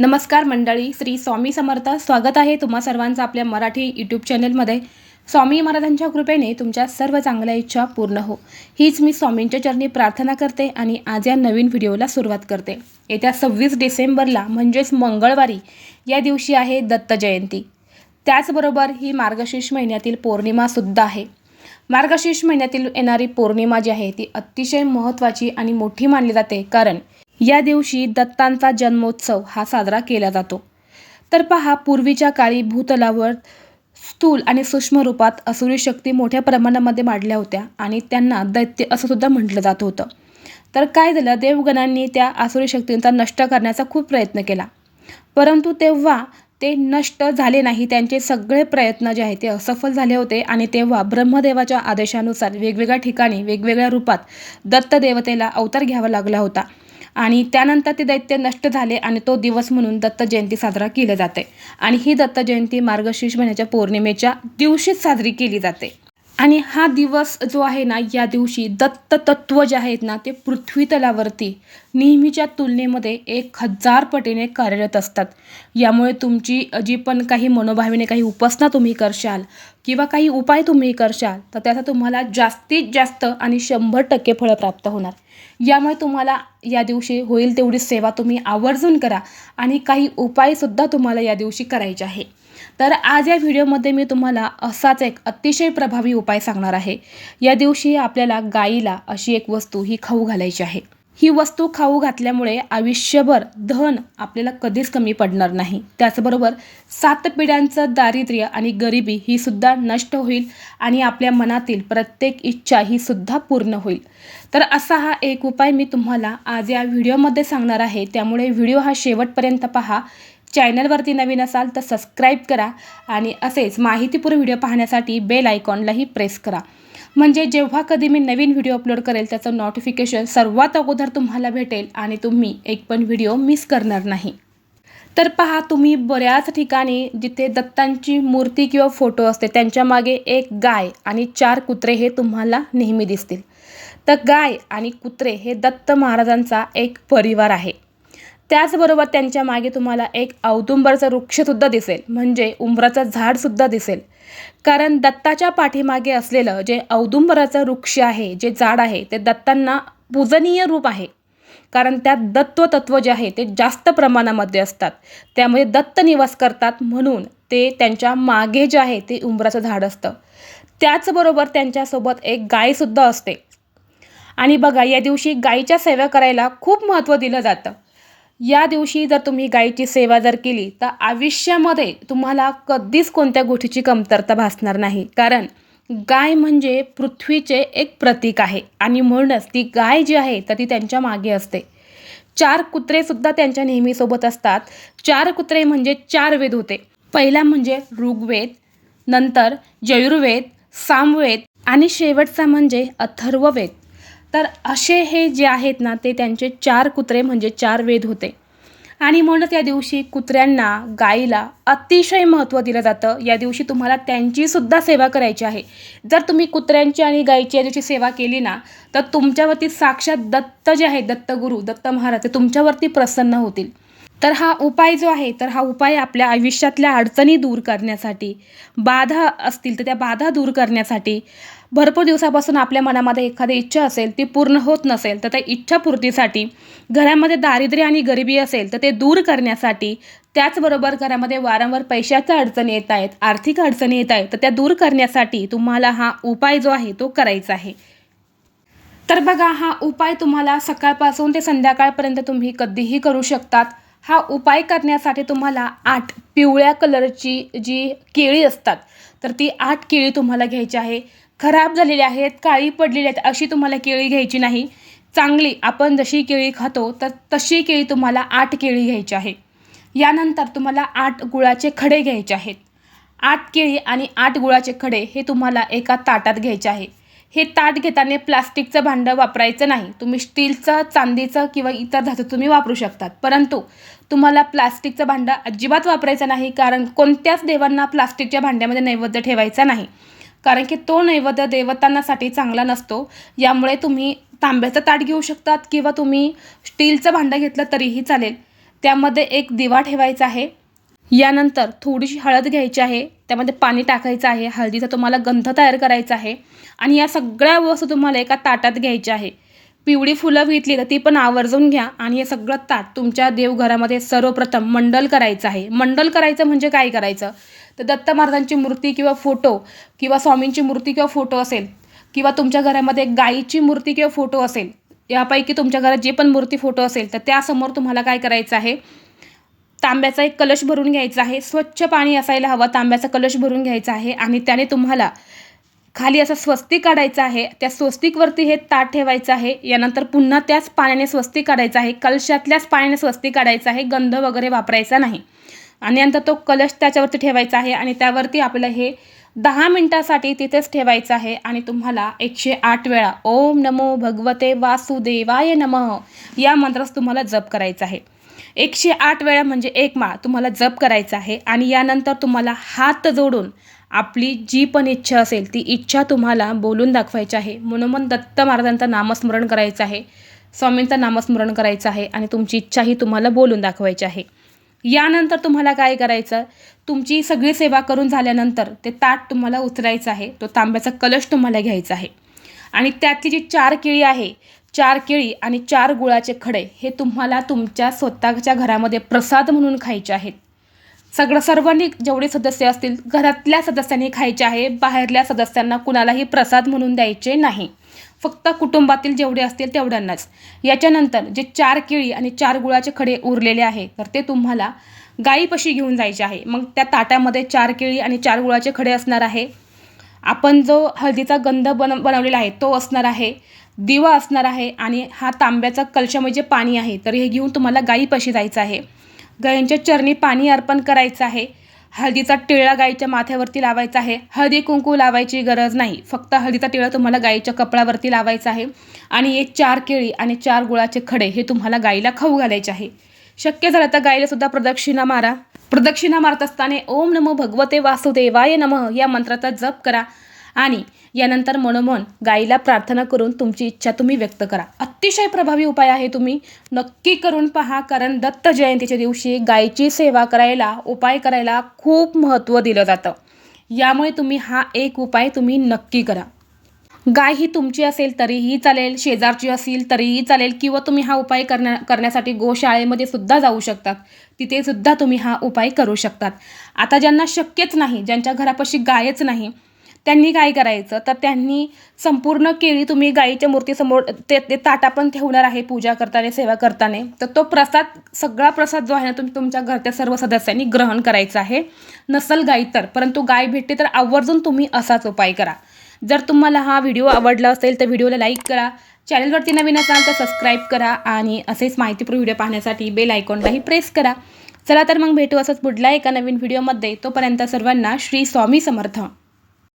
नमस्कार मंडळी श्री स्वामी समर्थ. स्वागत आहे तुम्हा सर्वांचं आपल्या मराठी यूट्यूब चॅनलमध्ये स्वामी महाराजांच्या कृपेने तुमच्या सर्व चांगल्या इच्छा पूर्ण हो. हीच मी स्वामींच्या चरणी प्रार्थना करते आणि आज या नवीन व्हिडिओला सुरुवात करते. येत्या सव्वीस डिसेंबरला म्हणजेच मंगळवारी या दिवशी आहे दत्त जयंती. त्याचबरोबर ही मार्गशीर्ष महिन्यातील पौर्णिमासुद्धा आहे. मार्गशीर्ष महिन्यातील येणारी पौर्णिमा जी आहे ती अतिशय महत्त्वाची आणि मोठी मानली जाते. कारण या दिवशी दत्तांचा जन्मोत्सव हा साजरा केला जातो. तर पहा पूर्वीच्या काळी भूतलावर स्थूल आणि सूक्ष्म रूपात असुरी शक्ती मोठ्या प्रमाणामध्ये मांडल्या होत्या आणि त्यांना दैत्य असं सुद्धा म्हटलं जात होतं. तर काय झालं देवगणांनी त्या आसुरी शक्तींचा नष्ट करण्याचा खूप प्रयत्न केला. परंतु तेव्हा ते नष्ट झाले नाही त्यांचे सगळे प्रयत्न जे आहेत ते असफल झाले होते आणि तेव्हा ब्रह्मदेवाच्या आदेशानुसार वेगवेगळ्या ठिकाणी वेगवेगळ्या रूपात दत्तदेवतेला अवतार घ्यावा लागला होता. आणि त्यानंतर ते दैत्य नष्ट झाले आणि तो दिवस म्हणून दत्त जयंती साजरा केली जाते. आणि ही दत्त जयंती मार्गशीर्ष महिन्याच्या पौर्णिमेच्या दिवशीच साजरी केली जाते. आणि हा दिवस जो आहे ना या दिवशी दत्त तत्व जे आहेत ना ते पृथ्वीतलावरती नेहमीच्या तुलनेमध्ये एक हजार पटीने कार्यरत असतात. यामुळे तुमची जी पण काही मनोभावीने काही उपासना तुम्ही करशाल किंवा काही उपाय तुम्ही करशाल तर त्याचा तुम्हाला जास्तीत जास्त आणि शंभर टक्के फळं प्राप्त होणार. यामुळे तुम्हाला या दिवशी होईल तेवढी सेवा तुम्ही आवर्जून करा आणि काही उपायसुद्धा तुम्हाला या दिवशी करायचे आहे. तर आज या व्हिडिओमध्ये मी तुम्हाला असाच एक अतिशय प्रभावी उपाय सांगणार आहे. या दिवशी आपल्याला गाईला अशी एक वस्तू ही खाऊ घालायची आहे. ही वस्तू खाऊ घातल्यामुळे आयुष्यभर धन आपल्याला कधीच कमी पडणार नाही. त्याचबरोबर सात पिढ्यांचं दारिद्र्य आणि गरिबी ही सुद्धा नष्ट होईल आणि आपल्या मनातील प्रत्येक इच्छा ही सुद्धा पूर्ण होईल. तर असा हा एक उपाय मी तुम्हाला आज या व्हिडिओमध्ये सांगणार आहे. त्यामुळे व्हिडिओ हा शेवटपर्यंत पहा. चॅनलवरती नवीन असाल तर सबस्क्राईब करा आणि असेच माहितीपूर्ण व्हिडिओ पाहण्यासाठी बेल आयकॉनलाही प्रेस करा. म्हणजे जेव्हा कधी मी नवीन व्हिडिओ अपलोड करेल त्याचं नोटिफिकेशन सर्वात अगोदर तुम्हाला भेटेल आणि तुम्ही एक पण व्हिडिओ मिस करणार नाही. तर पहा तुम्ही बऱ्याच ठिकाणी जिथे दत्तांची मूर्ती किंवा फोटो असते त्यांच्या मागे एक गाय आणि चार कुत्रे हे तुम्हाला नेहमी दिसतील. तर गाय आणि कुत्रे हे दत्त महाराजांचा एक परिवार आहे. त्याचबरोबर त्यांच्या मागे तुम्हाला एक औदुंबरचं वृक्षसुद्धा दिसेल. म्हणजे उंबराचं झाडसुद्धा दिसेल. कारण दत्ताच्या पाठीमागे असलेलं जे औदुंबराचं वृक्ष आहे जे झाड आहे ते दत्तांना पूजनीय रूप आहे. कारण त्यात दत्व जे आहे ते जास्त प्रमाणामध्ये असतात. त्यामुळे दत्त निवास करतात म्हणून ते त्यांच्या मागे जे आहे ते उंबराचं झाड असतं. त्याचबरोबर त्यांच्यासोबत एक गायसुद्धा असते. आणि बघा या दिवशी गायीच्या सेवा करायला खूप महत्त्व दिलं जातं. या दिवशी जर तुम्ही गायीची सेवा जर केली तर आयुष्यामध्ये तुम्हाला कधीच कोणत्या गोष्टीची कमतरता भासणार नाही. कारण गाय म्हणजे पृथ्वीचे एक प्रतीक आहे आणि म्हणूनच ती गाय जी आहे तर ती त्यांच्या मागे असते. चार कुत्रेसुद्धा त्यांच्या नेहमीसोबत असतात. चार कुत्रे म्हणजे चार वेद होते. पहिला म्हणजे ऋग्वेद नंतर जयुर्वेद सामवेद आणि शेवटचा म्हणजे अथर्ववेद. तर असे हे जे आहेत ना ते त्यांचे चार कुत्रे म्हणजे चार वेद होते. आणि म्हणूनच या दिवशी कुत्र्यांना गाईला अतिशय महत्त्व दिलं जातं. या दिवशी तुम्हाला त्यांचीसुद्धा सेवा करायची आहे. जर तुम्ही कुत्र्यांची आणि गाईची या दिवशी सेवा केली ना तर तुमच्यावरती साक्षात दत्त जे आहेत दत्तगुरू दत्त महाराज ते तुमच्यावरती प्रसन्न होतील. तर हा उपाय जो आहे तर हा उपाय आपल्या आयुष्यातल्या अडचणी दूर करण्यासाठी बाधा असतील तर त्या बाधा दूर करण्यासाठी भरपूर दिवसापासून आपल्या मनामध्ये एखादी इच्छा असेल ती पूर्ण होत नसेल तर त्या इच्छापूर्तीसाठी घरामध्ये दारिद्र्य आणि गरिबी असेल तर ते दूर करण्यासाठी त्याचबरोबर घरामध्ये वारंवार पैशाच्या अडचणी येत आहेत आर्थिक अडचणी येत आहेत तर त्या दूर करण्यासाठी तुम्हाला हा उपाय जो आहे तो करायचा आहे. तर बघा हा उपाय तुम्हाला सकाळपासून ते संध्याकाळपर्यंत तुम्ही कधीही करू शकतात. हा उपाय करण्यासाठी तुम्हाला आठ पिवळ्या कलरची जी केळी असतात तर ती आठ केळी तुम्हाला घ्यायची आहे. खराब झालेली आहेत काळी पडलेली आहेत अशी तुम्हाला केळी घ्यायची नाही. चांगली आपण जशी केळी खातो तर तशी केळी तुम्हाला आठ केळी घ्यायची आहे. यानंतर तुम्हाला आठ गुळाचे खडे घ्यायचे आहेत. आठ केळी आणि आठ गुळाचे खडे हे तुम्हाला एका ताटात घ्यायचे आहे. हे ताट घेताना प्लास्टिकचं भांडं वापरायचं नाही. तुम्ही स्टीलचं चांदीचं किंवा इतर धातू तुम्ही वापरू शकतात. परंतु तुम्हाला प्लास्टिकचं भांडं अजिबात वापरायचं नाही कारण कोणत्याच देवांना प्लास्टिकच्या भांड्यामध्ये नैवेद्य ठेवायचा नाही. कारण की तो नैवेद्य देवतांनासाठी चांगला नसतो. यामुळे तुम्ही तांब्याचं ताट घेऊ शकतात किंवा तुम्ही स्टीलचं भांडं घेतलं तरीही चालेल. त्यामध्ये एक दिवा ठेवायचा आहे. यानंतर थोडीशी हळद घ्यायची आहे. त्यामध्ये पाणी टाकायचं आहे. हळदीचा तुम्हाला गंध तयार करायचा आहे. आणि या सगळ्या वस्तू तुम्हाला एका ताटात घ्यायच्या आहे. पिवळी फुलं घेतली तर ती पण आवर्जून घ्या आणि हे सगळं ताट तुमच्या देवघरामध्ये सर्वप्रथम मंडल करायचं आहे. मंडल करायचं म्हणजे काय करायचं? तर दत्त महाराजांची मूर्ती किंवा फोटो किंवा स्वामींची मूर्ती किंवा फोटो असेल किंवा तुमच्या घरामध्ये गाईची मूर्ती किंवा फोटो असेल यापैकी तुमच्या घरात जे पण मूर्ती फोटो असेल तर त्यासमोर तुम्हाला काय करायचं आहे? तांब्याचा एक कलश भरून घ्यायचा आहे. स्वच्छ पाणी असायला हवं तांब्याचा कलश भरून घ्यायचा आहे आणि त्याने तुम्हाला खाली असं स्वस्तिक काढायचं आहे. त्या स्वस्तिकवरती हे ताट ठेवायचं आहे. यानंतर पुन्हा त्याच पाण्याने स्वस्तिक काढायचं आहे. कलशातल्याच पाण्याने स्वस्तिक काढायचं आहे. गंध वगैरे वापरायचा नाही. आणि नंतर तो कलश त्याच्यावरती ठेवायचा आहे आणि त्यावरती आपल्याला हे दहा मिनटासाठी तिथेच ठेवायचं आहे. आणि तुम्हाला एकशे आठ वेळा ओम नमो भगवते वासुदेवाय नमः या मंत्रास तुम्हाला जप करायचा आहे. एकशे आठ वेळा म्हणजे एक माळ तुम्हाला जप करायचा आहे आणि यानंतर तुम्हाला हात जोडून आपली जी पण इच्छा असेल ती इच्छा तुम्हाला बोलून दाखवायची आहे. म्हणून दत्त महाराजांचं नामस्मरण करायचं आहे. स्वामींचं नामस्मरण करायचं आहे आणि तुमची इच्छाही तुम्हाला बोलून दाखवायची आहे. यानंतर तुम्हाला काय करायचं? तुमची सगळी सेवा करून झाल्यानंतर ते ताट तुम्हाला उचलायचं आहे. तो तांब्याचा कलश तुम्हाला घ्यायचा आहे. आणि त्यातली जी चार केळी आहे चार केळी आणि चार गुळाचे खडे हे तुम्हाला तुमच्या स्वतःच्या घरामध्ये प्रसाद म्हणून खायचे आहेत. सगळं सर्वांनी जेवढे सदस्य असतील घरातल्या सदस्यांनी खायचे आहे बाहेरल्या सदस्यांना कुणालाही प्रसाद म्हणून द्यायचे नाही. फक्त कुटुंबातील जेवढे असतील तेवढ्यांनाच. याच्यानंतर जे चार केळी आणि चार गुळाचे खडे उरलेले आहे तर ते तुम्हाला गाईपाशी घेऊन जायचे आहे. मग त्या ताटामध्ये चार केळी आणि चार गुळाचे खडे असणार आहे. आपण जो हळदीचा गंध बन बनवलेला आहे तो असणार आहे दिवा असणार आहे आणि हा तांब्याचा कलशामध्ये जे पाणी आहे तर हे घेऊन तुम्हाला गाईपाशी जायचं आहे. गायींच्या चरणी पाणी अर्पण करायचं आहे. हळदीचा टिळा गाईच्या माथ्यावरती लावायचा आहे. हळदी कुंकू लावायची गरज नाही. फक्त हळदीचा टिळा तुम्हाला गाईच्या कपड्यावरती लावायचा आहे. आणि एक चार केळी आणि चार गुळाचे खडे हे तुम्हाला गाईला खाऊ घालायचे आहे. शक्य झालं तर गाईला सुद्धा प्रदक्षिणा मारा. प्रदक्षिणा मारत असताना ओम नमो भगवते वासुदेवाय नमः या मंत्राचा जप करा. आणि यानंतर मनोमन गाईला प्रार्थना करून तुमची इच्छा तुम्ही व्यक्त करा. अतिशय प्रभावी उपाय आहे तुम्ही. नक्की करून पहा कारण दत्त जयंतीच्या दिवशी गायीची सेवा करायला उपाय करायला खूप महत्त्व दिलं जातं. यामुळे तुम्ही हा एक उपाय तुम्ही नक्की करा. गाय ही तुमची असेल तरीही चालेल शेजारची असेल तरीही चालेल किंवा तुम्ही हा उपाय करण्या करण्यासाठी गोशाळेमध्ये सुद्धा जाऊ शकतात. तिथे सुद्धा तुम्ही हा उपाय करू शकतात. आता ज्यांना शक्यच नाही ज्यांच्या घरापाशी गायच नाही त्यांनी काय करायचं? तर त्यांनी संपूर्ण केळी तुम्ही गाईच्या मूर्तीसमोर ते ते ताटा पण ठेवणार आहे पूजा करताना सेवा करताना. तर तो प्रसाद सगळा प्रसाद जो आहे ना तुम्ही तुमच्या घरच्या सर्व सदस्यांनी ग्रहण करायचा आहे. नसल गाई तर परंतु गाय भेटते तर आवर्जून तुम्ही असाच उपाय करा. जर तुम्हाला हा व्हिडिओ आवडला असेल तर व्हिडिओला लाईक करा. चॅनलवरती नवीन असाल तर सबस्क्राईब करा आणि असेच माहितीपूर्ण व्हिडिओ पाहण्यासाठी बेल आयकॉनलाही प्रेस करा. चला तर मग भेटू असंच पुढल्या एका नवीन व्हिडिओमध्ये. तोपर्यंत सर्वांना श्री स्वामी समर्थ.